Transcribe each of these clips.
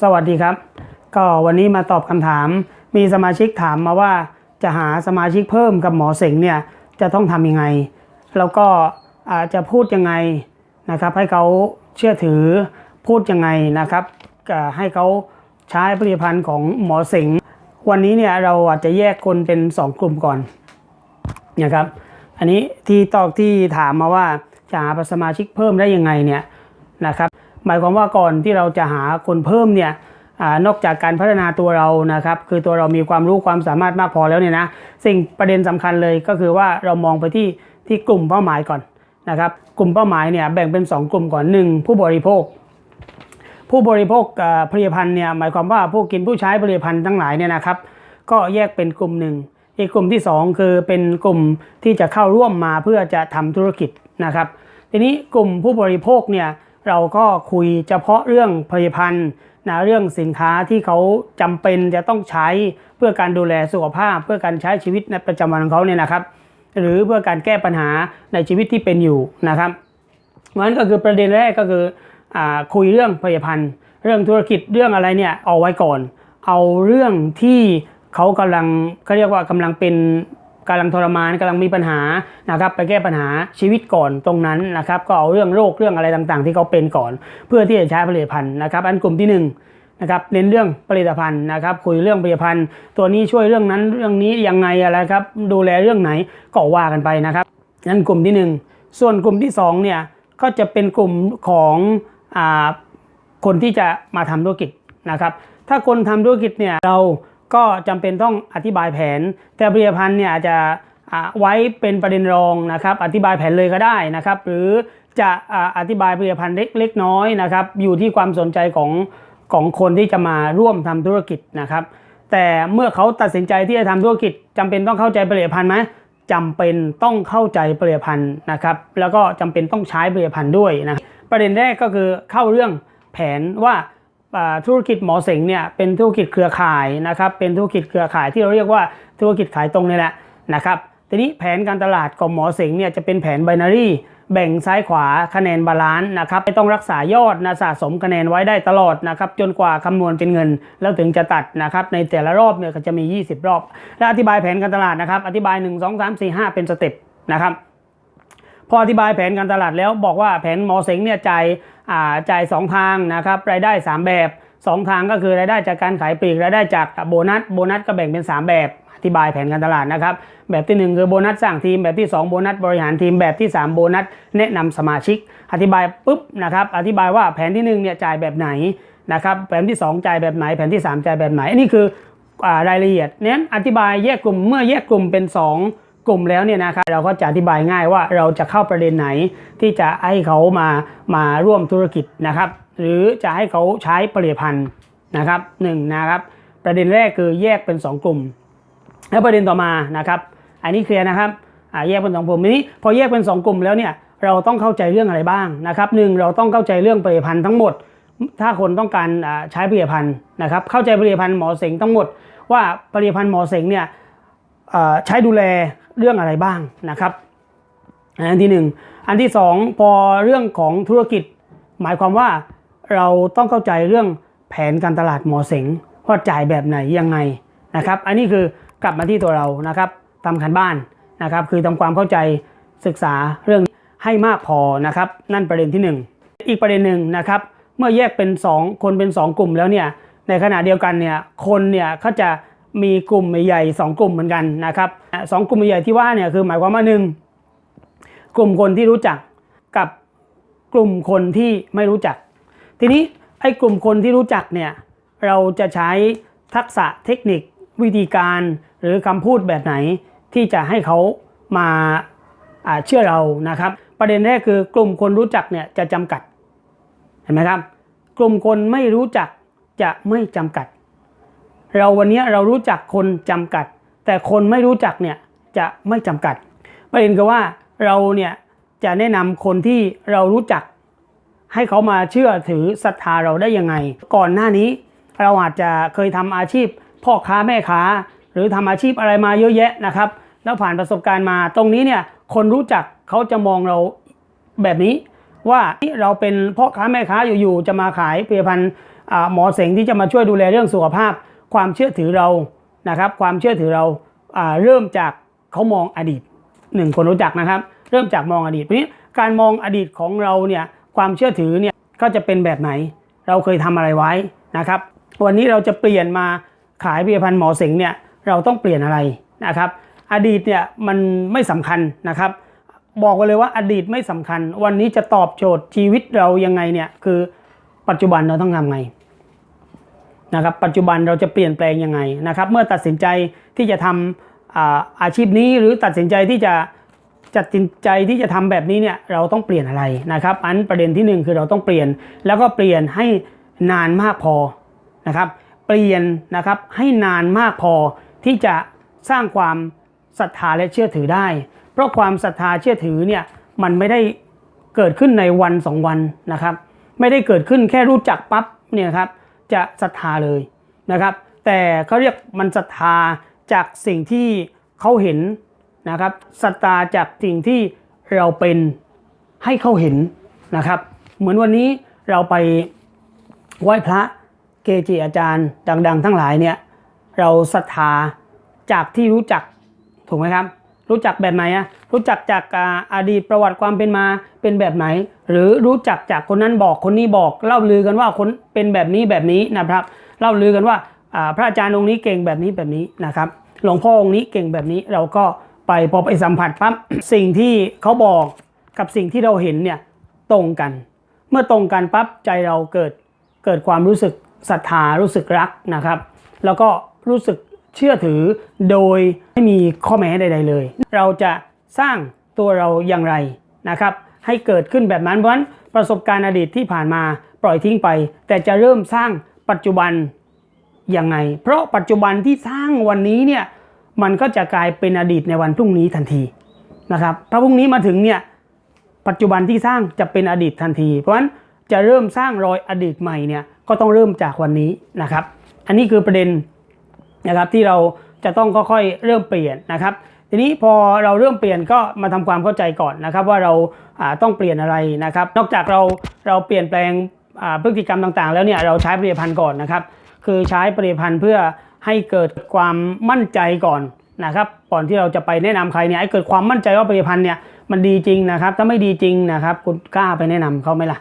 สวัสดีครับ ก็วันนี้มาตอบคำถาม มีสมาชิกถามมาว่าจะหาสมาชิกเพิ่มกับหมอเสงเนี่ยจะต้องทำยังไง แล้วก็อาจจะพูดยังไงนะครับให้เขาเชื่อถือพูดยังไงนะครับก็ให้เขาใช้ผลิตภัณฑ์ของหมอเสงวันนี้เนี่ยเราอาจจะแยกคนเป็น 2 กลุ่มก่อนนะครับ อันนี้ที่ตอกที่ถามมาว่าจะหาสมาชิกเพิ่มได้ยังไงเนี่ยนะครับ หมายความว่าก่อนที่เราจะหาคนเพิ่มเนี่ยอนอกจากการพัฒนาตัวเรานะครับ คือตัวเรามีความรู้ความสามารถมากพอแล้วเนี่ยนะสิ่งประเด็นสำคัญเลยก็คือว่าเรามองไปที่ที่กลุ่มเป้าหมายก่อนนะครับกลุ่มเป้าหมายเนี่ยแบ่งเป็น 2 กลุ่มก่อน 1 ผู้บริโภค ผู้บริโภคผลิตภัณฑ์เนี่ยหมายความว่าผู้กินผู้ใช้ผลิตภัณฑ์ทั้งหลายเนี่ยนะครับ ก็แยกเป็นกลุ่มหนึ่งอีกกลุ่มที่ 2 คือเป็นกลุ่มที่จะเข้าร่วมมาเพื่อจะทำธุรกิจนะครับ ทีนี้กลุ่มผู้บริโภคเนี่ย เราก็คุยเฉพาะเรื่องผลิตภัณฑ์นะเรื่องสินค้าที่เขาจำเป็นจะต้องใช้เพื่อการดูแลสุขภาพ เพื่อการใช้ชีวิตในประจำวันของเขาเนี่ยนะครับ หรือเพื่อการแก้ปัญหาในชีวิตที่เป็นอยู่นะครับเพราะฉะนั้นก็คือประเด็นแรกก็คืออคุยเรื่องผลิตภัณฑ์ เรื่องธุรกิจเรื่องอะไรเนี่ยเอาไว้ก่อน เอาเรื่องที่เขากำลังเขาเรียกว่ากำลังเป็น กำลังทรมานกำลังมีปัญหานะครับไปแก้ปัญหาชีวิตก่อนตรงนั้นนะครับก็เอาเรื่องโรคเรื่องอะไรต่างๆ ที่เขาเป็นก่อน เพื่อที่จะใช้ผลิตภัณฑ์นะครับอันกลุ่มที่หนึ่งนะครับเน้นเรื่องผลิตภัณฑ์นะครับคุยเรื่องผลิตภัณฑ์ ตัวนี้ช่วยเรื่องนั้นเรื่องนี้ยังไงอะไรครับดูแลเรื่องไหนก็ว่ากันไปนะครับนั่นกลุ่มที่หนึ่งส่วนกลุ่มที่สองเนี่ยก็จะเป็นกลุ่มของอ่าคนที่จะมาทำธุรกิจนะครับถ้าคนทำธุรกิจเนี่ยเรา ก็จำเป็นต้องอธิบายแผน แต่ผลิตภัณฑ์เนี่ยอาจจะไว้เป็นประเด็นรองนะครับ อธิบายแผนเลยก็ได้นะครับ หรือจะอธิบายผลิตภัณฑ์เล็กเล็กน้อยนะครับ อยู่ที่ความสนใจของของคนที่จะมาร่วมทำธุรกิจนะครับ แต่เมื่อเขาตัดสินใจที่จะทำธุรกิจจำเป็นต้องเข้าใจผลิตภัณฑ์ไหมจำเป็นต้องเข้าใจผลิตภัณฑ์นะครับ แล้วก็จำเป็นต้องใช้ผลิตภัณฑ์ด้วยนะประเด็นแรกก็คือเข้าเรื่องแผนว่า ธุรกิจหมอเสงเนี่ยเป็นธุรกิจเครือข่ายนะครับเป็นธุรกิจเครือข่ายที่เราเรียกว่าธุรกิจขายตรงนี่แหละนะครับทีนี้แผนการตลาดของหมอเสงเนี่ยจะเป็นแผนไบนารีแบ่งซ้ายขวาคะแนนบาลานซ์นะครับไม่ต้องรักษายอดนะสะสมคะแนนไว้ได้ตลอดนะครับจนกว่าคำนวณเป็นเงิน แล้วถึงจะตัดนะครับในแต่ละรอบเนี่ยก็จะมี 20 รอบ และอธิบายแผนการตลาดนะครับอธิบาย 1 2 3 4 5 เป็นสเต็ปนะครับ พออธิบายแผนการตลาดแล้วบอกว่าแผนหมอเสงเนี่ยจ่ายอ่าจ่ายสองทางนะครับรายได้ 3 แบบ 2 ทางก็คือรายได้จากการขายปลีกรายได้จากโบนัสโบนัสก็แบ่งเป็น 3 แบบอธิบายแผนการตลาดนะครับ แบบที่ 1 คือโบนัสสร้างทีมแบบที่ 2 โบนัสบริหารทีมแบบที่ 3 โบนัสแนะนำสมาชิก อธิบายปุ๊บนะครับอธิบายว่าแผนที่1เนี่ยจ่ายแบบไหนนะครับแผนที่ 2 จ่ายแบบไหน แผนที่ 3 จ่ายแบบไหนอันนี้คือรายละเอียดเน้นอธิบายแยกกลุ่มเมื่อแยกกลุ่มเป็น 2 กลุ่มแล้วเนี่ยนะครับเราก็จะอธิบายง่ายว่าเราจะเข้าประเด็นไหนที่จะให้เขามามาร่วมธุรกิจนะครับ หรือจะให้เขาใช้ผลิตภัณฑ์นะครับหนึ่งนะครับประเด็นแรกคือแยกเป็น 2 กลุ่ม แล้วประเด็นต่อมานะครับอันนี้เคลียร์นะครับอ่าแยกเป็นสองกลุ่มนี้พอแยกเป็น 2 กลุ่มแล้วเนี่ยเราต้องเข้าใจเรื่องอะไรบ้างนะครับหนึ่งเราต้องเข้าใจเรื่องผลิตภัณฑ์ทั้งหมด ถ้าคนต้องการอ่าใช้ผลิตภัณฑ์นะครับเข้าใจผลิตภัณฑ์หมอเสงทั้งหมด ว่าผลิตภัณฑ์หมอเสงเนี่ยอ่อใช้ดูแล เรื่องอะไรบ้างนะครับอันที่หนึ่งอันที่สองพอเรื่องของธุรกิจ หมายความว่าเราต้องเข้าใจเรื่องแผนการตลาดหมอเสงว่าจ่ายแบบไหนยังไงนะครับ อันนี้คือกลับมาที่ตัวเรานะครับทำคันบ้านนะครับ คือทำความเข้าใจศึกษาเรื่องให้มากพอนะครับ นั่นประเด็นที่หนึ่งอีกประเด็นหนึ่งนะครับ เมื่อแยกเป็น 2 คนเป็น 2 กลุ่มแล้วเนี่ยในขณะเดียวกันเนี่ยคนเนี่ยเขาจะ มีกลุ่มใหญ่สองกลุ่มเหมือนกันนะครับสองกลุ่มใหญ่ที่ว่าเนี่ยคือหมายความว่าหนึ่งกลุ่มคนที่รู้จักกับกลุ่มคนที่ไม่รู้จัก ทีนี้ไอ้กลุ่มคนที่รู้จักเนี่ยเราจะใช้ทักษะเทคนิควิธีการหรือคำพูดแบบไหนที่จะให้เขามาเชื่อเรานะครับ ประเด็นแรกคือกลุ่มคนรู้จักเนี่ยจะจำกัดเห็นไหมครับ กลุ่มคนไม่รู้จักจะไม่จำกัด เราวันนี้เรารู้จักคนจำกัด แต่คนไม่รู้จักเนี่ยจะไม่จำกัด ประเด็นคือว่าเราเนี่ยจะแนะนำคนที่เรารู้จัก ให้เขามาเชื่อถือศรัทธาเราได้ยังไง ก่อนหน้านี้ เราอาจจะเคยทำอาชีพ พ่อค้าแม่ค้า หรือทำอาชีพอะไรมาเยอะแยะนะครับ แล้วผ่านประสบการณ์มาตรงนี้เนี่ยคนรู้จักเขาจะมองเราแบบนี้ ว่าเราเป็นพ่อค้าแม่ค้าอยู่ๆจะมาขายผลิตภัณฑ์หมอเสงที่จะมาช่วยดูแลเรื่องสุขภาพ ความเชื่อถือเรานะครับความเชื่อถือเราเริ่มจากเขามองอดีตหนึ่งคนรู้จักนะครับ เริ่มจากมองอดีตทีนี้การมองอดีตของเราเนี่ยความเชื่อถือเนี่ยก็จะเป็นแบบไหน เราเคยทำอะไรไว้นะครับ วันนี้เราจะเปลี่ยนมาขายผลิตภัณฑ์หมอเสงเนี่ยเราต้องเปลี่ยนอะไรนะครับ อดีตเนี่ยมันไม่สำคัญนะครับ บอกไว้เลยว่าอดีตไม่สำคัญ วันนี้จะตอบโจทย์ชีวิตเรายังไงเนี่ยคือปัจจุบันเราต้องทำไง นะครับปัจจุบันเราจะเปลี่ยนแปลงยังไงนะครับ เมื่อตัดสินใจที่จะทำอาอาชีพนี้หรือตัดสินใจที่จะจัดสินใจที่จะทำแบบนี้เนี่ยเราต้องเปลี่ยนอะไรนะครับ อันประเด็นที่หนึ่งคือเราต้องเปลี่ยนแล้วก็เปลี่ยนให้นานมากพอนะครับ เปลี่ยนนะครับให้นานมากพอที่จะสร้างความศรัทธาและเชื่อถือได้ เพราะความศรัทธาเชื่อถือเนี่ยมันไม่ได้เกิดขึ้นในวันสองวันนะครับ ไม่ได้เกิดขึ้นแค่รู้จักปั๊บเนี่ยครับ จะศรัทธาเลยนะครับ แต่เขาเรียกมันศรัทธาจากสิ่งที่เขาเห็นนะครับศรัทธาจากสิ่งที่เราเป็นให้เขาเห็นนะครับ เหมือนวันนี้เราไปไหว้พระเกจิอาจารย์ดัง ๆ ทั้งหลายเนี่ยเราศรัทธาจากที่รู้จักถูกไหมครับ รู้จักแบบไหนอะรู้จักจากอาดีตประวัติความเป็นมาเป็นแบบไหน หรือรู้จักจากคนนั้นบอกคนนี้บอกเล่าลือกันว่าคนเป็นแบบนี้แบบนี้นะครับ เล่าลือกันว่าพระอาจารย์องค์นี้เก่งแบบนี้แบบนี้นะครับ หลวงพ่อองค์นี้เก่งแบบนี้เราก็ไปพอไปสัมผัสปั๊บสิ่งที่เขาบอกกับสิ่งที่เราเห็นเนี่ยตรงกัน เมื่อตรงกันปั๊บใจเราเกิดเกิดความรู้สึกศรัทธารู้สึกรักนะครับ แล้วก็รู้สึก เชื่อถือโดยไม่มีข้อแม้ใด ๆ เลย เราจะสร้างตัวเราอย่างไรนะครับ ให้เกิดขึ้นแบบนั้นเพราะฉะนั้นประสบการณ์อดีตที่ผ่านมาปล่อยทิ้งไป แต่จะเริ่มสร้างปัจจุบันยังไง เพราะปัจจุบันที่สร้างวันนี้เนี่ยมันก็จะกลายเป็นอดีตในวันพรุ่งนี้ทันทีนะครับพระพรุ่งนี้มาถึงเนี่ยปัจจุบันที่สร้างจะเป็นอดีตทันที เพราะฉะนั้นจะเริ่มสร้างรอยอดีตใหม่เนี่ยก็ต้องเริ่มจากวันนี้นะครับ อันนี้คือประเด็น นะครับที่เราจะต้องค่อยๆเริ่มเปลี่ยนนะครับ ทีนี้พอเราเริ่มเปลี่ยนก็มาทำความเข้าใจก่อนนะครับ ว่าเราต้องเปลี่ยนอะไรนะครับ นอกจากเราเราเปลี่ยนแปลงพฤติกรรมต่างๆ แล้วเนี่ยเราใช้ผลิตภัณฑ์ก่อนนะครับ คือใช้ผลิตภัณฑ์เพื่อให้เกิดความมั่นใจก่อนนะครับก่อนที่เราจะไปแนะนำใครเนี่ยให้เกิดความมั่นใจว่าผลิตภัณฑ์เนี่ยมันดีจริงนะครับ ถ้าไม่ดีจริงนะครับ คุณกล้าไปแนะนำเขาไหมล่ะ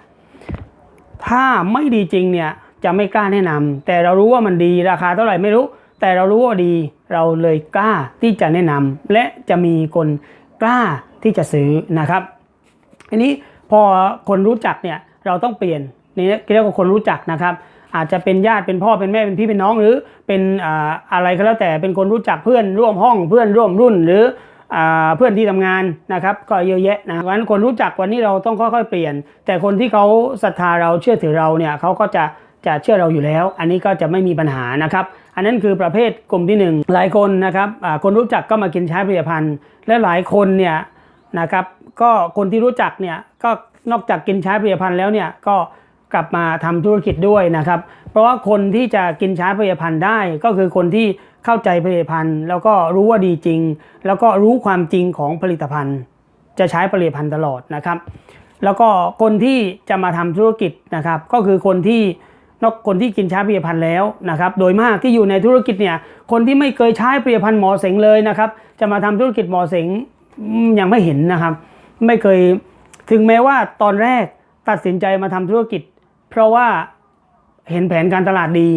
ถ้าไม่ดีจริงเนี่ยจะไม่กล้าแนะนำแต่เรารู้ว่ามันดีราคาเท่าไหร่ไม่รู้ แต่เรารู้ว่าดีเราเลยกล้าที่จะแนะนำและจะมีคนกล้าที่จะซื้อนะครับทีนี้พอคนรู้จักเนี่ยเราต้องเปลี่ยนนี่เรียกว่าคนรู้จักนะครับ อาจจะเป็นญาติเป็นพ่อเป็นแม่เป็นพี่เป็นน้องหรือเป็นอะไรก็แล้วแต่เป็นคนรู้จักเพื่อนร่วมห้องเพื่อนร่วมรุ่นหรือเพื่อนที่ทำงานนะครับ ก็เยอะแยะนะเพราะฉะนั้นคนรู้จักวันนี้เราต้องค่อยๆเปลี่ยน แต่คนที่เขาศรัทธาเราเชื่อถือเราเนี่ยเขาก็จะจะเชื่อเราอยู่แล้ว อันนี้ก็จะไม่มีปัญหานะครับ อันนั้นคือประเภทกลุ่มที่หนึ่งหลายคนนะครับคนรู้จักก็มากินใช้ผลิตภัณฑ์ และหลายคนเนี่ยนะครับก็คนที่รู้จักเนี่ยก็นอกจากกินใช้ผลิตภัณฑ์แล้วเนี่ยก็กลับมาทำธุรกิจด้วยนะครับ เพราะว่าคนที่จะกินใช้ผลิตภัณฑ์ได้ ก็คือคนที่เข้าใจผลิตภัณฑ์ แล้วก็รู้ว่าดีจริง แล้วก็รู้ความจริงของผลิตภัณฑ์ จะใช้ผลิตภัณฑ์ตลอดนะครับ แล้วก็คนที่จะมาทำธุรกิจนะครับ ก็คือคนที่ นอกคนที่กินใช้ผลิตภัณฑ์แล้วนะครับโดยมากที่อยู่ในธุรกิจเนี่ยคนที่ไม่เคยใช้ผลิตภัณฑ์หมอเสงเลยนะครับจะมาทำธุรกิจหมอเสงยังไม่เห็นนะครับ ไม่เคยถึงแม้ว่าตอนแรกตัดสินใจมาทำธุรกิจ เพราะว่าเห็นแผนการตลาดดี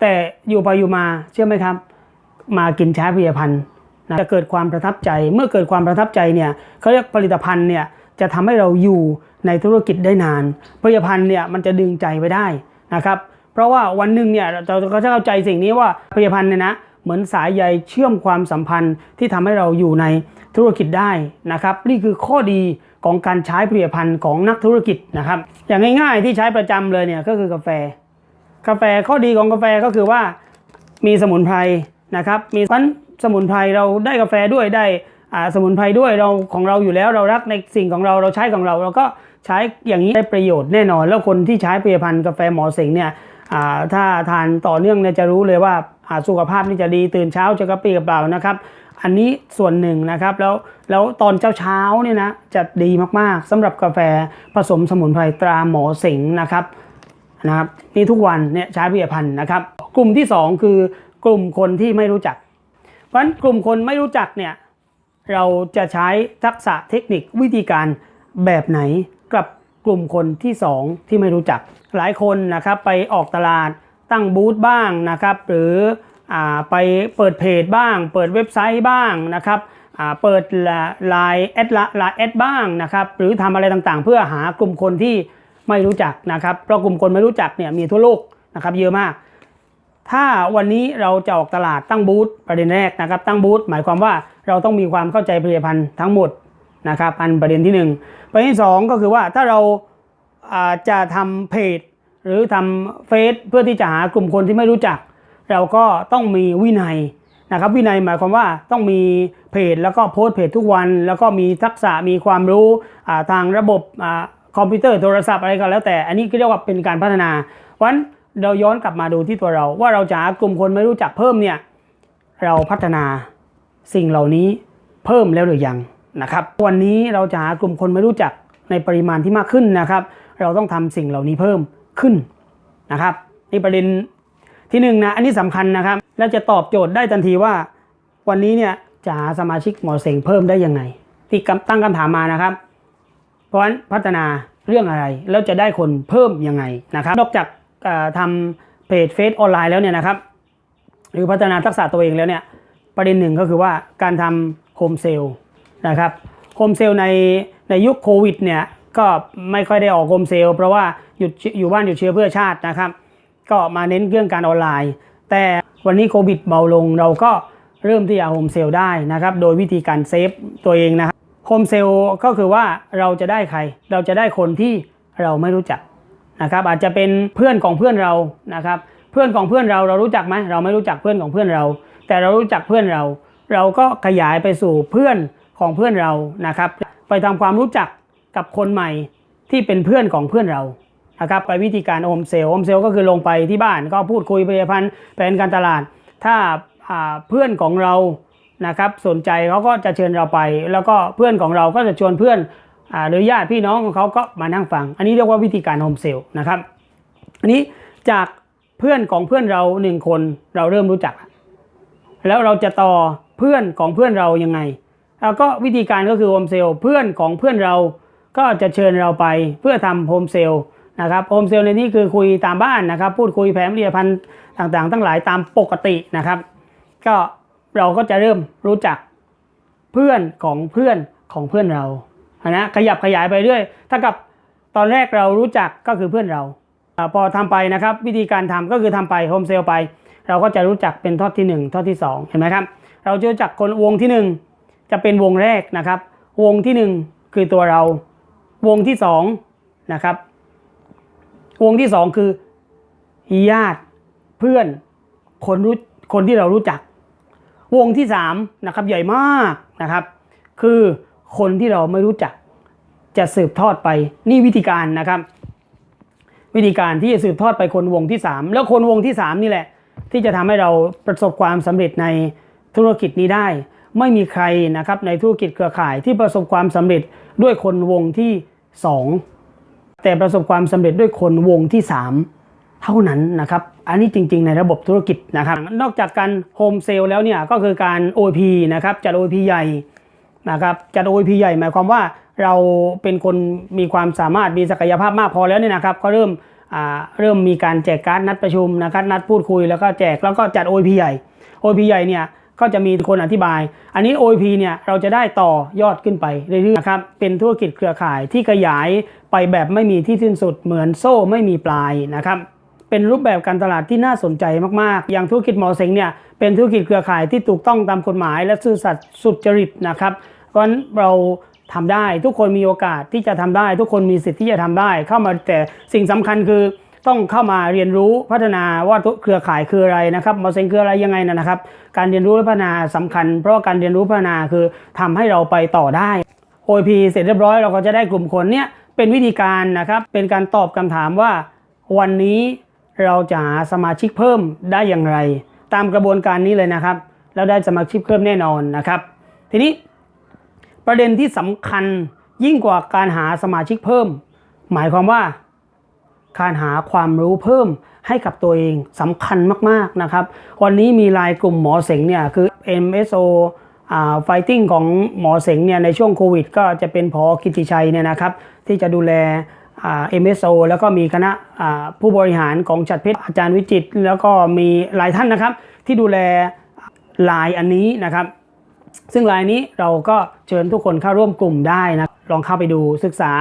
แต่อยู่ไปอยู่มาเชื่อไหมครับ มากินใช้ผลิตภัณฑ์นะจะเกิดความประทับใจเมื่อเกิดความประทับใจเนี่ยเขาเรียกผลิตภัณฑ์เนี่ยจะทำให้เราอยู่ในธุรกิจได้นานผลิตภัณฑ์เนี่ยมันจะดึงใจไว้ได้ นะครับเพราะว่าวันหนึ่งเนี่ยเราก็จะเข้าใจสิ่งนี้ว่าผลิตภัณฑ์เนี่ยนะเหมือนสายใยเชื่อมความสัมพันธ์ที่ทำให้เราอยู่ในธุรกิจได้นะครับ นี่คือข้อดีของการใช้ผลิตภัณฑ์ของนักธุรกิจนะครับ อย่างง่ายๆที่ใช้ประจำเลยเนี่ยก็คือกาแฟ กาแฟข้อดีของกาแฟก็คือว่ามีสมุนไพรนะครับมีพันสมุนไพรเราได้กาแฟด้วยได้สมุนไพรด้วยเราของเราอยู่แล้วเรารักในสิ่งของเราเราใช้ของเราเราก็ ใช้อย่างนี้ได้ประโยชน์แน่นอน แล้วคนที่ใช้ผลิตภัณฑ์กาแฟหมอเสงเนี่ยถ้าทานต่อเนื่องเนี่ยจะรู้เลยว่าสุขภาพนี่จะดีตื่นเช้าจะกระปี้กระเปร่านะครับ อันนี้ส่วนหนึ่งนะครับ แล้วแล้วตอนเช้าเช้าเนี่ยนะจะดีมากๆสำหรับกาแฟผสมสมุนไพรตราหมอเสงนะครับนะครับนี่ทุกวันเนี่ยใช้ผลิตภัณฑ์นะครับ กลุ่มที่สองคือกลุ่มคนที่ไม่รู้จัก เพราะฉะนั้นกลุ่มคนไม่รู้จักเนี่ยเราจะใช้ทักษะเทคนิควิธีการแบบไหน กลุ่มคนที่สองที่ไม่รู้จัก หลายคนนะครับไปออกตลาดตั้งบูธบ้างนะครับ หรืออไปเปิดเพจบ้าง เปิดเว็บไซต์บ้างนะครับเปิดไลน์แอดไลน์แอดบ้างนะครับ หรือทำอะไรต่างๆ เพื่อหากลุ่มคนที่ไม่รู้จักนะครับ เพราะกลุ่มคนไม่รู้จักเนี่ยมีทั่วโลกนะครับเยอะมาก ถ้าวันนี้เราจะออกตลาดตั้งบูธประเด็นแรกนะครับ ตั้งบูธหมายความว่าเราต้องมีความเข้าใจผลิตภัณฑ์ทั้งหมด นะครับอันประเด็นที่หนึ่งประเด็นที่สองก็คือว่าถ้าเราาจะทำเพจ หรือทำเฟซเพื่อที่จะหากลุ่มคนที่ไม่รู้จัก เราก็ต้องมีวินัยนะครับวินัยหมายความว่าต้องมีเพจแล้วก็โพสเพจทุกวัน แล้วก็มีทักษะมีความรู้าทางระบบอคอมพิวเตอร์โทรศัพท์อะไรก็แล้วแต่ อันนี้ก็เรียกว่าเป็นการพัฒนาเพราะฉะนั้นเราย้อนกลับมาดูที่ตัวเรา ว่าเราจะหากลุ่มคนไม่รู้จักเพิ่มเนี่ยเราพัฒนาสิ่งเหล่านี้เพิ่มแล้วหรือยัง นะครับ วันนี้เราจะหากลุ่มคนไม่รู้จักในปริมาณที่มากขึ้นนะครับ เราต้องทำสิ่งเหล่านี้เพิ่มขึ้นนะครับนี่ประเด็นที่หนึ่งนะอันนี้สำคัญนะครับ แล้วจะตอบโจทย์ได้ทันทีว่า วันนี้เนี่ยจะหาสมาชิกหมอเสงเพิ่มได้ยังไง ที่ตั้งคำถามมานะครับ เพราะฉะนั้นพัฒนาเรื่องอะไรแล้วจะได้คนเพิ่มยังไงนะครับ นอกจากเอ่อทำเพจเฟซออนไลน์แล้วเนี่ยนะครับ หรือพัฒนาทักษะตัวเองแล้วเนี่ยประเด็นหนึ่งก็คือว่าการทำโฮมเซล นะครับโฮมเซลในในยุคโควิดเนี่ยก็ไม่ค่อยได้ออกโฮมเซลเพราะว่าหยุดอยู่บ้านหยุดเชื้อเพื่อชาตินะครับ ก็มาเน้นเรื่องการออนไลน์ แต่วันนี้โควิดเบาลงเราก็เริ่มที่จะโฮมเซลได้นะครับ โดยวิธีการเซฟตัวเองนะครับโฮมเซลก็คือว่าเราจะได้ใคร เราจะได้คนที่เราไม่รู้จักนะครับ อาจจะเป็นเพื่อนของเพื่อนเรานะครับ เพื่อนของเพื่อนเราเรารู้จักไหมเราไม่รู้จักเพื่อนของเพื่อนเรา แต่เรารู้จักเพื่อนเรา เราก็ขยายไปสู่เพื่อน ของเพื่อนเรานะครับ ไปทำความรู้จักกับคนใหม่ที่เป็นเพื่อนของเพื่อนเรานะครับไปวิธีการโฮมเซลโฮมเซลก็คือลงไปที่บ้านก็พูดคุยผลิตภัณฑ์แผนการตลาด ถ้าเพื่อนของเรานะครับสนใจเขาก็จะเชิญเราไป แล้วก็เพื่อนของเราก็จะชวนเพื่อนหรือญาติพี่น้องของเขาก็มานั่งฟัง อันนี้เรียกว่าวิธีการโฮมเซลนะครับ อันนี้จากเพื่อนของเพื่อนเราหนึ่งคนเราเริ่มรู้จัก แล้วเราจะต่อเพื่อนของเพื่อนเรายังไง แล้วก็วิธีการก็คือโฮมเซลเพื่อนของเพื่อนเราก็จะเชิญเราไปเพื่อทำโฮมเซลนะครับโฮมเซลในนี้คือคุยตามบ้านนะครับ พูดคุยแผนผลิตภัณฑ์ต่างๆ ทั้งหลายตามปกตินะครับ ก็เราก็จะเริ่มรู้จักเพื่อนของเพื่อนของเพื่อนเรานะขยับขยายไปเรื่อยถ้ากับตอนแรกเรารู้จักก็คือเพื่อนเราพอทำไปนะครับ วิธีการทำก็คือทำไปโฮมเซลไป เราก็จะรู้จักเป็นทอดที่หนึ่งทอดที่สองเห็นไหมครับ เราจะรู้จักคนวงที่หนึ่ง จะเป็นวงแรกนะครับ วงที่หนึ่งคือตัวเรา วงที่สองนะครับ วงที่สองคือญาติเพื่อนคนรู้คนที่เรารู้จัก วงที่สามนะครับใหญ่มากนะครับ คือคนที่เราไม่รู้จักจะสืบทอดไปนี่วิธีการนะครับ วิธีการที่จะสืบทอดไปคนวงที่สามแล้วคนวงที่สามนี่แหละ ที่จะทำให้เราประสบความสำเร็จในธุรกิจนี้ได้ ไม่มีใครนะครับในธุรกิจเครือข่ายที่ประสบความสำเร็จด้วยคนวงที่สองแต่ประสบความสำเร็จด้วยคนวงที่ 3 เท่านั้นนะครับ อันนี้จริง ๆ ในระบบธุรกิจนะครับ นอกจากการโฮมเซลแล้วเนี่ยก็คือการ OP นะครับจัด OP ใหญ่นะครับจัด OP ใหญ่หมายความว่าเราเป็นคนมีความสามารถมีศักยภาพมากพอแล้วเนี่ยนะครับ ก็เริ่มอ่าเริ่มมีการแจกการ์ดนัดประชุมนะครับนัดพูดคุยแล้วก็แจกแล้วก็จัด OP ใหญ่ OP ใหญ่เนี่ย ก็จะมีคนอธิบาย อันนี้ OP เนี่ยเราจะได้ต่อยอดขึ้นไปเรื่อยๆนะครับเป็นธุรกิจเครือข่ายที่ขยายไปแบบไม่มีที่สิ้นสุดเหมือนโซ่ไม่มีปลายนะครับเป็นรูปแบบการตลาดที่น่าสนใจมากๆ อย่างธุรกิจหมอเสงเนี่ยเป็นธุรกิจเครือข่ายที่ถูกต้องตามกฎหมายและซื่อสัตย์สุจริตนะครับเพราะฉะนั้นเราทำได้ทุกคนมีโอกาสที่จะทำได้ ทุกคนมีสิทธิ์ที่จะทำได้ เข้ามาแต่สิ่งสำคัญคือ ต้องเข้ามาเรียนรู้พัฒนาว่าเครือข่ายคืออะไรนะครับมอเสงคืออะไรยังไงนะครับ การเรียนรู้และพัฒนาสำคัญ เพราะาการเรียนรู้พัฒนาคือทำให้เราไปต่อได้ OP เสร็จเรียบร้อยเราก็จะได้กลุ่มคนเนี่ยเป็นวิธีการนะครับเป็นการตอบคำถามว่า วันนี้เราจะหาสมาชิกเพิ่มได้อย่างไร ตามกระบวนการนี้เลยนะครับ แล้วได้สมาชิกเพิ่มแน่นอนนะครับ ทีนี้ประเด็นที่สำคัญยิ่งกว่าการหาสมาชิกเพิ่ม หมายความว่า การหาความรู้เพิ่มให้กับตัวเองสำคัญมากๆนะครับ วันนี้มีรายกลุ่มหมอเสงเนี่ยคือ MSO อ่า fighting ของหมอเสงเนี่ยในช่วงโควิด ก็จะเป็นพอกิติชัยเนี่ยนะครับ ที่จะดูแลอ่า MSO แล้วก็มีคณะอ่าผู้บริหารของจัดเพชรอาจารย์วิจิต แล้วก็มีหลายท่านนะครับ ที่ดูแลลายอันนี้นะครับ ซึ่งรายนี้เราก็เชิญทุกคนเข้าร่วมกลุ่มได้นะลองเข้าไปดูศึกษา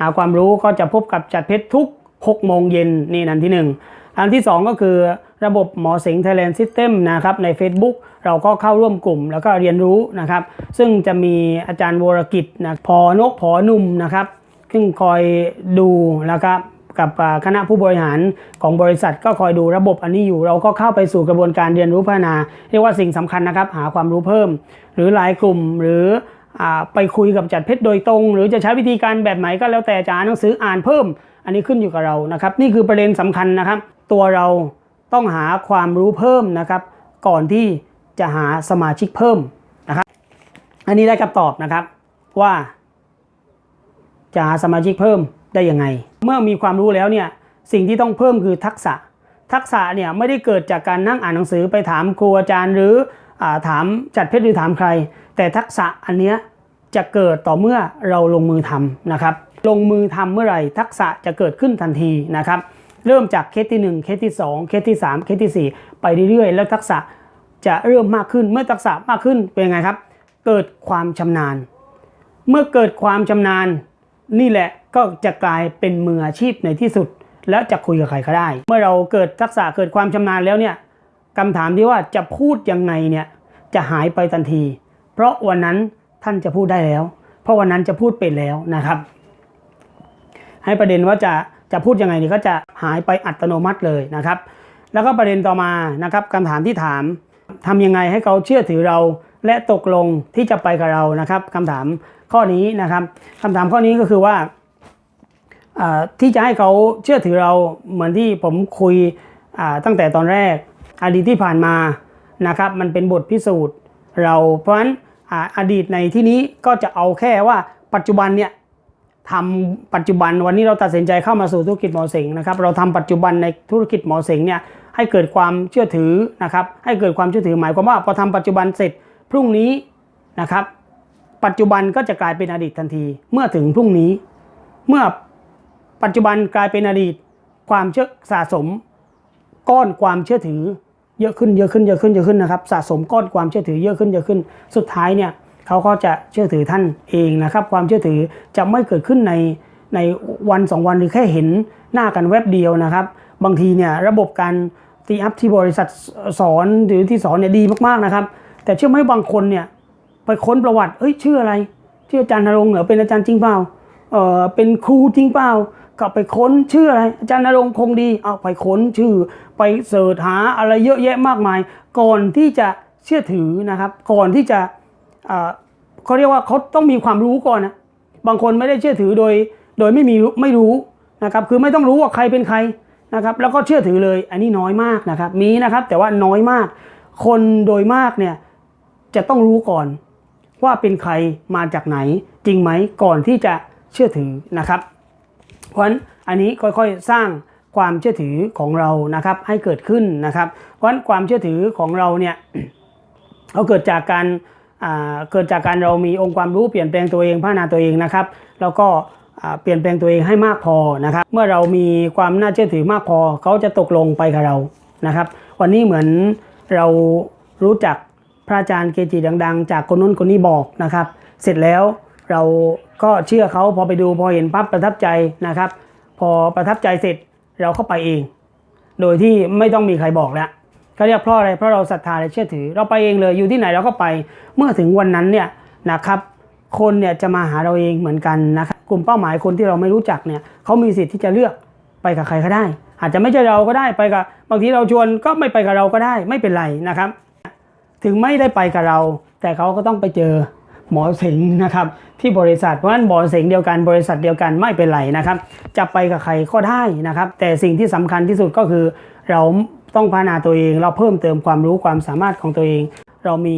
หาความรู้ก็จะพบกับจัดเพชรทุก 6 โมงเย็นนี่นันที่ 1 อันที่ 2 ก็คือระบบหมอสิง Thailand System นะครับใน Facebook เราก็เข้าร่วมกลุ่มแล้วก็เรียนรู้นะครับ ซึ่งจะมีอาจารย์วรกิจนะพอนกพอนุ่มนะครับ ซึ่งคอยดูแล้วก็กับคณะผู้บริหารของบริษัทก็คอยดูระบบอันนี้อยู่ เราก็เข้าไปสู่กระบวนการเรียนรู้พัฒนา เรียกว่าสิ่งสำคัญนะครับ หาความรู้เพิ่ม หรือหลายกลุ่มหรือไปคุยกับจัดเพชรโดยตรง หรือจะใช้วิธีการแบบไหนก็แล้วแต่จะอ่านหนังสืออ่านเพิ่ม อันนี้ขึ้นอยู่กับเรานะครับ นี่คือประเด็นสำคัญนะครับ ตัวเราต้องหาความรู้เพิ่มนะครับ ก่อนที่จะหาสมาชิกเพิ่มนะครับ อันนี้ได้คำตอบนะครับว่าจะหาสมาชิกเพิ่มได้ยังไง เมื่อมีความรู้แล้วเนี่ยสิ่งที่ต้องเพิ่มคือทักษะ ทักษะเนี่ยไม่ได้เกิดจากการนั่งอ่านหนังสือไปถามครูอาจารย์ หรืออถามจัดเพชรหรือถามใคร แต่ทักษะอันเนี้ยจะเกิดต่อเมื่อเราลงมือทำนะครับ ลงมือทำเมื่อไหร่ทักษะจะเกิดขึ้นทันทีนะครับ เริ่มจากเคสที่ 1 เคสที่ 2 เคสที่ 3 เคสทีสี่ 4 ไปเรื่อยๆ แล้วทักษะจะเริ่มมากขึ้นเมื่อทักษะมากขึ้นเป็นไงครับ เกิดความชำนาญ เมื่อเกิดความชำนาญ นี่แหละก็จะกลายเป็นมืออาชีพในที่สุด แล้วจะคุยกับใครก็ได้ เมื่อเราเกิดทักษะเกิดความชำนาญแล้วเนี่ยคำถามที่ว่าจะพูดยังไงเนี่ยจะหายไปทันที เพราะวันนั้นท่านจะพูดได้แล้ว เพราะวันนั้นจะพูดเป็นแล้วนะครับ ให้ประเด็นว่าจะจะพูดยังไงนี่ก็จะหายไปอัตโนมัติเลยนะครับ แล้วก็ประเด็นต่อมานะครับคำถามที่ถามทำยังไงให้เขาเชื่อถือเรา และตกลงที่จะไปกับเรานะครับคำถามข้อนี้นะครับคำถามข้อนี้ก็คือว่าที่จะให้เขาเชื่อถือเราเหมือนที่ผมคุยตั้งแต่ตอนแรกอดีตที่ผ่านมานะครับมันเป็นบทพิสูจน์เราเพราะฉะนั้นออดีตในที่นี้ก็จะเอาแค่ว่าปัจจุบันเนี่ย ทำปัจจุบันวันนี้เราตัดสินใจเข้ามาสู่ธุรกิจหมอเสงนะครับเราทำปัจจุบันในธุรกิจหมอเสงเนี่ยให้เกิดความเชื่อถือนะครับให้เกิดความเชื่อถือหมายความว่าพอทำปัจจุบันเสร็จพรุ่งนี้นะครับปัจจุบันก็จะกลายเป็นอดีตทันที เมื่อถึงพรุ่งนี้ เมื่อปัจจุบันกลายเป็นอดีตความเชื่อสะสม ก้อนความเชื่อถือเยอะขึ้นเยอะขึ้นเยอะขึ้นเยอะขึ้นนะครับสะสมก้อนความเชื่อถือเยอะขึ้นเยอะขึ้น สุดท้ายเนี่ย เขาก็จะเชื่อถือท่านเองนะครับ ความเชื่อถือจะไม่เกิดขึ้นในในวันสองวันหรือแค่เห็นหน้ากันแวบเดียวนะครับ บางทีเนี่ยระบบการตีอัพที่บริษัทสอนหรือที่สอนเนี่ยดีมากๆนะครับ แต่เชื่อไหมบางคนเนี่ยไปค้นประวัติเอ้ยชื่ออะไรชื่ออาจารย์นรงค์เหรอเป็นอาจารย์จริงเปล่าเออเป็นครูจริงเปล่าก็ไปค้นชื่ออะไรอาจารย์นรงค์คงดีเอาไปค้นชื่อ ไปเสิร์ชหาอะไรเยอะแยะมากมาย ก่อนที่จะเชื่อถือนะครับ ก่อนที่จะ เขาเรียกว่าเขาต้องมีความรู้ก่อนนะบางคนไม่ได้เชื่อถือโดยโดยไม่มีไม่รู้นะครับคือไม่ต้องรู้ว่าใครเป็นใครนะครับแล้วก็เชื่อถือเลยอันนี้น้อยมากนะครับมีนะครับแต่ว่าน้อยมาก คนโดยมากเนี่ยจะต้องรู้ก่อนว่าเป็นใครมาจากไหนจริงไหมก่อนที่จะเชื่อถือนะครับ เพราะฉะนั้นอันนี้ค่อยๆสร้างความเชื่อถือของเรานะครับให้เกิดขึ้นนะครับ เพราะฉะนั้นความเชื่อถือของเราเนี่ยเขาเกิดจากการ เกิดจากการเรามีองค์ความรู้เปลี่ยนแปลงตัวเองพัฒนาตัวเองนะครับ แล้วก็เปลี่ยนแปลงตัวเองให้มากพอนะครับ เมื่อเรามีความน่าเชื่อถือมากพอเขาจะตกลงไปกับเรานะครับ วันนี้เหมือนเรารู้จักพระอาจารย์เกจิดัง ๆ จากคนนู้นคนนี้บอกนะครับ เสร็จแล้วเราก็เชื่อเขาพอไปดูพอเห็นปั๊บประทับใจนะครับ พอประทับใจเสร็จเราเข้าไปเอง โดยที่ไม่ต้องมีใครบอกแล้ว เขาเรียกเพราะอะไรเพราะเราศรัทธาและเชื่อถือ เราไปเองเลยอยู่ที่ไหนเราก็ไป เมื่อถึงวันนั้นเนี่ยนะครับคนเนี่ยจะมาหาเราเองเหมือนกันนะครับกลุ่มเป้าหมายคนที่เราไม่รู้จักเนี่ยเขามีสิทธิ์ที่จะเลือกไปกับใครก็ได้ อาจจะไม่ใช่เราก็ได้ไปกับบางทีเราชวนก็ไม่ไปกับเราก็ได้ไม่เป็นไรนะครับ ถึงไม่ได้ไปกับเรา แต่เขาก็ต้องไปเจอหมอเสงนะครับที่บริษัทเพราะฉะนั้นหมอเสงเดียวกันบริษัทเดียวกันไม่เป็นไรนะครับ จะไปกับใครก็ได้นะครับ แต่สิ่งที่สำคัญที่สุดก็คือเรา ต้องพัฒนาตัวเอง เราเพิ่มเติมความรู้ความสามารถของตัวเอง เรามี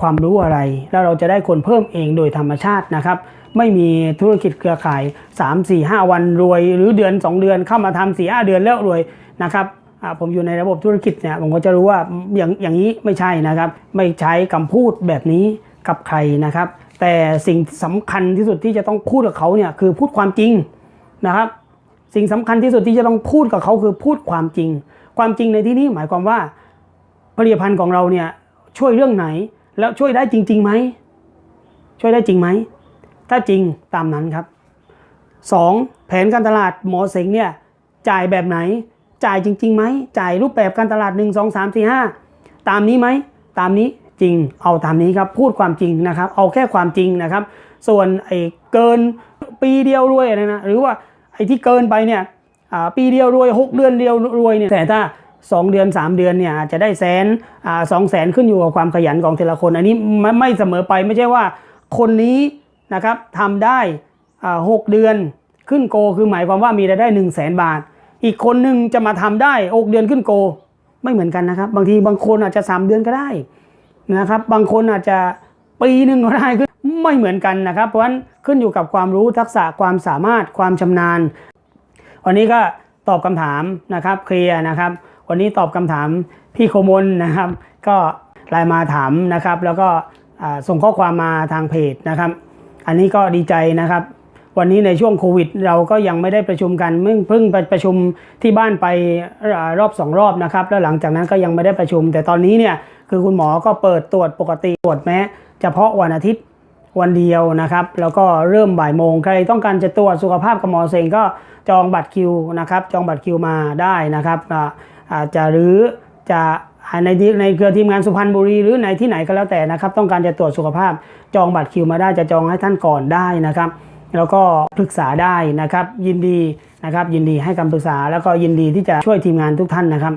ความรู้อะไร แล้วเราจะได้คนเพิ่มเองโดยธรรมชาตินะครับ ไม่มีธุรกิจเครือข่าย 3 4 5 วันรวย หรือเดือน 2 เดือนเข้ามาทำสี่ห้าเดือนแล้วรวยนะครับอ่าผมอยู่ในระบบธุรกิจเนี่ยผมก็จะรู้ว่าอย่างอย่างนี้ไม่ใช่นะครับ ไม่ใช้คำพูดแบบนี้กับใครนะครับ แต่สิ่งสำคัญที่สุดที่จะต้องพูดกับเขาเนี่ยคือพูดความจริงนะครับ สิ่งสำคัญที่สุดที่จะต้องพูดกับเขาคือพูดความจริง ความจริงในที่นี้หมายความว่าผลิตภัณฑ์ของเราเนี่ยช่วยเรื่องไหนแล้วช่วยได้จริงๆไหมช่วยได้จริงไหมถ้าจริงตามนั้นครับ 2. แผนการตลาดหมอเสงเนี่ยจ่ายแบบไหน จ่ายจริงๆไหมจ่ายรูปแบบการตลาด 1 2 3 4 5 ตามนี้ไหมตามนี้จริงเอาตามนี้ครับพูดความจริงนะครับ เอาแค่ความจริงนะครับ ส่วนไอ้เกินปีเดียวรวยอะไรนะหรือว่าไอ้ที่เกินไปเนี่ย ปีเดียวรวย 6 เดือนเดียวรวยเนี่ยแต่ถ้า 2 เดือน 3 เดือนเนี่ยจะได้แสนอ่าสองแสนขึ้นอยู่กับความขยันของแต่ละคน อันนี้ไม่ไม่เสมอไปไม่ใช่ว่าคนนี้นะครับทำได้อ่าหกเดือนขึ้นโก คือหมายความว่ามีรายได้ 1 0 0 0 0แสนบาท อีกคนหนึ่งจะมาทำได้หกเดือนขึ้นโก ไม่เหมือนกันนะครับ บางทีบางคนอาจจะ 3 เดือนก็ได้นะครับบางคนอาจจะปีหนึ่งก็ได้ไม่เหมือนกันนะครับ เพราะฉะนั้นขึ้นอยู่กับความรู้ทักษะความสามารถความชำนาญ วันนี้ก็ตอบคำถามนะครับเคลียร์นะครับ วันนี้ตอบคำถามพี่โคมลนะครับ ก็ไลน์มาถามนะครับ แล้วก็ส่งข้อความมาทางเพจนะครับ อันนี้ก็ดีใจนะครับ วันนี้ในช่วงโควิด เราก็ยังไม่ได้ประชุมกันเพิ่งเพิ่งไปประชุมที่บ้านไปรอบสองรอบนะครับ แล้วหลังจากนั้นก็ยังไม่ได้ประชุม แต่ตอนนี้เนี่ยคือคุณหมอก็เปิดตรวจปกติตรวจแม้เฉพาะวันอาทิตย์ วันเดียวนะครับ แล้วก็เริ่มบ่ายโมงใครต้องการจะตรวจสุขภาพกับหมอเซงก็จองบัตรคิวนะครับ จองบัตรคิวมาได้นะครับอาจจะหรือจะในที่ในเครือทีมงานสุพรรณบุรีหรือในที่ไหนก็แล้วแต่นะครับ ต้องการจะตรวจสุขภาพ จองบัตรคิวมาได้จะจองให้ท่านก่อนได้นะครับ แล้วก็ปรึกษาได้นะครับ ยินดีนะครับ ยินดีให้คำปรึกษาแล้วก็ยินดีที่จะช่วยทีมงานทุกท่านนะครับ